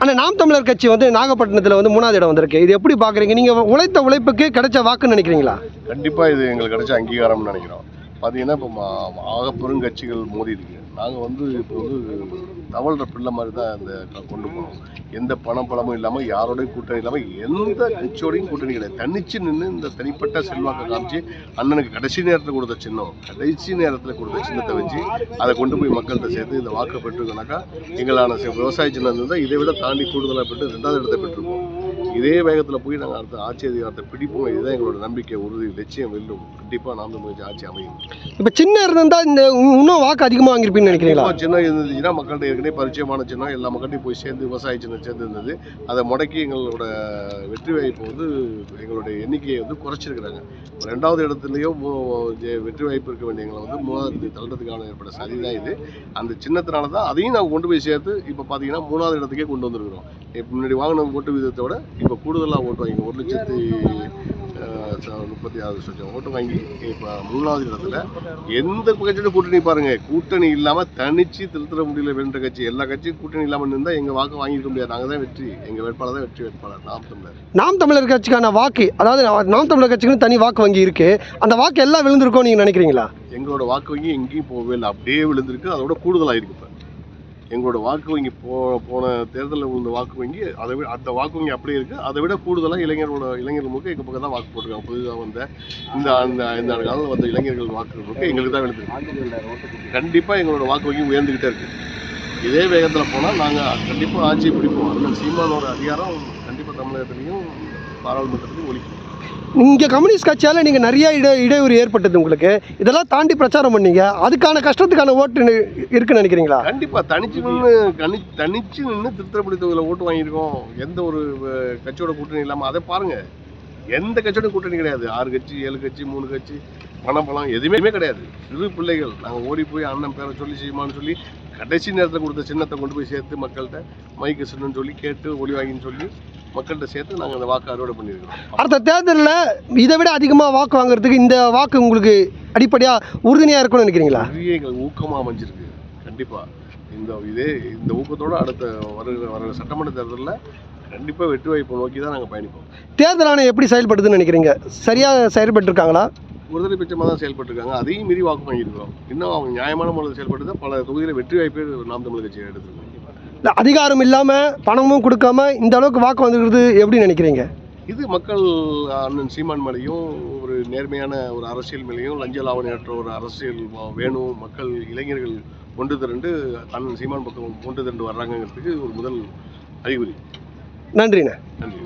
ஆனால் நாம் தமிழர் கட்சி வந்து நாகப்பட்டினத்தில் வந்து மூணாவது இடம் வந்திருக்கு. இது எப்படி பார்க்குறீங்க நீங்கள் உழைத்த உழைப்புக்கு கிடைச்ச வாக்குன்னு நினைக்கிறீங்களா? கண்டிப்பாக இது எங்களுக்கு கிடைச்ச அங்கீகாரம்னு நினைக்கிறோம். பார்த்தீங்கன்னா இப்போ ஆக பெருங்கட்சிகள் மோதி இருக்கு நாங்கள் வந்து இப்போ வந்து தவழ்கிற பிள்ளை மாதிரி தான் இந்த கொண்டு போனோம் எந்த பணம் பழமும் இல்லாமல் யாரோடையும் கூட்டணி இல்லாமல் எந்த கட்சியோடையும் கூட்டணி கிடையாது. தனிச்சு நின்று இந்த தனிப்பட்ட செல்வாக்கை காமிச்சு அண்ணனுக்கு கடைசி நேரத்தில் கொடுத்த சின்னம் கடைசி நேரத்தில் கொடுத்த சின்னத்தை வச்சு அதை கொண்டு போய் மக்கள்கிட்ட சேர்த்து இந்த வாக்கை பெற்றுக்கனாக்கா எங்களான விவசாய சின்னம் இருந்தால் இதை விட தாண்டி கூடுதலாக பெற்று ரெண்டாவது இடத்தை பெற்றிருப்போம் இதே வேகத்தில் போய் நாங்கள் அடுத்த ஆட்சி அதிகாரத்தை பிடிப்போம். இதுதான் எங்களோட நம்பிக்கை உறுதி லட்சியம் வெல்லும். கண்டிப்பாக நாம் தமிழ் ஆட்சி அமையும். இப்போ சின்ன இருந்தால் இந்த இன்னும் வாக்கு அதிகமாக வாங்கியிருப்பீங்கன்னு நினைக்கிறீங்களா? சின்னம் இருந்துச்சுன்னா மக்கள்கிட்ட ஏற்கனவே பரிச்சயமான சின்னம் எல்லா மக்கள்கிட்டையும் போய் சேர்ந்து விவசாய சின்னம் சேர்ந்து இருந்தது அதை முடக்கி எங்களோட வெற்றி வாய்ப்பு வந்து எங்களுடைய எண்ணிக்கையை வந்து குறைச்சிருக்கிறாங்க. ரெண்டாவது இடத்துலையும் வெற்றி வாய்ப்பு இருக்க வேண்டிய எங்களை வந்து மூணாவது தள்ளுறதுக்கான ஏற்பட்ட சதி தான் இது. அந்த சின்னத்தினால தான் அதையும் நாங்கள் கொண்டு போய் சேர்த்து இப்போ பார்த்தீங்கன்னா மூணாவது இடத்துக்கே கொண்டு வந்திருக்கிறோம். முன்னாடி வாங்கின ஓட்டு விதத்தை விட இப்போ கூடுதலாக ஓட்டு வாங்கி ஒரு லட்சத்தி முப்பத்தி ஆறு லட்சம் ஓட்டு வாங்கி இப்போ மூணாவது இடத்துல எந்த கட்சியோட கூட்டணி பாருங்க. கூட்டணி இல்லாம தனிச்சு திருத்தர முடியல வென்ற கட்சி. எல்லா கட்சியும் கூட்டணி இல்லாம இருந்தா எங்க வாக்கு வாங்கிக்க முடியாது. நாங்க தான் வெற்றி. எங்க வேட்பாளர் தான் வெற்றி வேட்பாளர். நாம் தமிழர். நாம் தமிழர் கட்சிக்கான வாக்கு அதாவது நாம் தமிழர் கட்சிக்குன்னு தனி வாக்கு வங்கி இருக்கு. அந்த வாக்கு எல்லாம் விழுந்திருக்கும் நீங்கள் நினைக்கிறீங்களா? எங்களோட வாக்கு வங்கி எங்கேயும் போகவே இல்லை. அப்படியே விழுந்திருக்கு. அதோட கூடுதலாயிருக்கு இப்போ. எங்களோட வாக்கு வங்கி போ போன தேர்தலில் விழுந்த வாக்கு வங்கி அதை விட அந்த வாக்கு வங்கி அப்படியே இருக்குது அதை விட கூடுதலாக இளைஞர்களோட இளைஞர்கள் முழுக்க எங்கள் பக்கம் தான் வாக்கு போட்டிருக்காங்க. புதுதாக வந்த இந்த அந்த இந்த காலத்தில் வந்த இளைஞர்கள் வாக்கு முழுக்க எங்களுக்கு தான் விழுந்துருக்கு. கண்டிப்பாக எங்களோட வாக்கு வங்கி உயர்ந்துக்கிட்டே இருக்குது இதே வேகத்தில் போனால் நாங்கள் கண்டிப்பாக ஆட்சியை பிடிப்போம். அண்ணன் சீமானோட அதிகாரம் கண்டிப்பாக தமிழகத்துலேயும் பாராளுமன்றத்துலையும் ஒழிக்கும் இங்கே கம்யூனிஸ்ட் கட்சியால் நீங்கள் நிறைய இட இடையூறு ஏற்பட்டது உங்களுக்கு. இதெல்லாம் தாண்டி பிரச்சாரம் பண்ணீங்க. அதுக்கான கஷ்டத்துக்கான ஓட்டு இருக்குன்னு நினைக்கிறீங்களா? கண்டிப்பாக தனிச்சு நின்று தனி தனிச்சு நின்று திருத்திரப்படி தொகுதியில் ஓட்டு வாங்கியிருக்கோம். எந்த ஒரு கட்சியோட கூட்டணி இல்லாமல் அதை பாருங்கள் எந்த கட்சியோட கூட்டணி கிடையாது. ஆறு கட்சி ஏழு கட்சி மூணு கட்சி பணம் பணம் எதுவுமே கிடையாது. சிறு பிள்ளைகள் நாங்கள் ஓடி போய் அண்ணன் பேரை சொல்லி செய்யுமான்னு சொல்லி கடைசி நேரத்தில் கொடுத்த சின்னத்தை கொண்டு போய் சேர்த்து மக்கள்கிட்ட மைக்கு சின்னன்னு சொல்லி கேட்டு ஒளி வாங்கின்னு சொல்லி மக்கள்கிட்ட சேர்த்து நாங்கள் அந்த வாக்கு அறுவடை பண்ணியிருக்கிறோம். அடுத்த தேர்தலில் இதை விட அதிகமாக வாக்கு வாங்குறதுக்கு இந்த வாக்கு உங்களுக்கு அடிப்படையாக உறுதுணையாக இருக்கும்னு நினைக்கிறீங்களா? நிறைய எங்களுக்கு ஊக்கமாக அமைஞ்சிருக்கு. கண்டிப்பாக இந்த இதே இந்த ஊக்கத்தோட அடுத்த வருகிற வர சட்டமன்ற தேர்தலில் கண்டிப்பாக வெற்றி வாய்ப்பை நோக்கி தான் நாங்கள் பயணிப்போம். தேர்தல் ஆணையம் எப்படி செயல்படுதுன்னு நினைக்கிறீங்க? சரியாக செயல்பட்டுருக்காங்களா? ஒருதலை பட்சமாக தான் செயல்பட்டுருக்காங்க. அதையும் மீறி வாக்கு வாங்கியிருக்கிறோம். இன்னும் அவங்க நியாயமான முறையில் செயல்பட்டு தான் பல தொகுதியில் வெற்றி வாய்ப்பே நாம் தமிழ் கட்சி எடுத்திருக்கோம். இல்லை அதிகாரம் இல்லாமல் பணமும் கொடுக்காம இந்த அளவுக்கு வாக்கு வந்துருக்கிறது எப்படி நினைக்கிறீங்க? இது மக்கள் அண்ணன் சீமான் மேலேயும் ஒரு நேர்மையான ஒரு அரசியல் மேலேயும் லஞ்ச லாவணியற்ற ஒரு அரசியல் வேணும் மக்கள் இளைஞர்கள் ஒன்று திரண்டு அண்ணன் சீமான் பக்கம் ஒன்று திரண்டு வர்றாங்கங்கிறதுக்கு ஒரு முதல் அறிகுறி. நன்றிண்ணே. நன்றி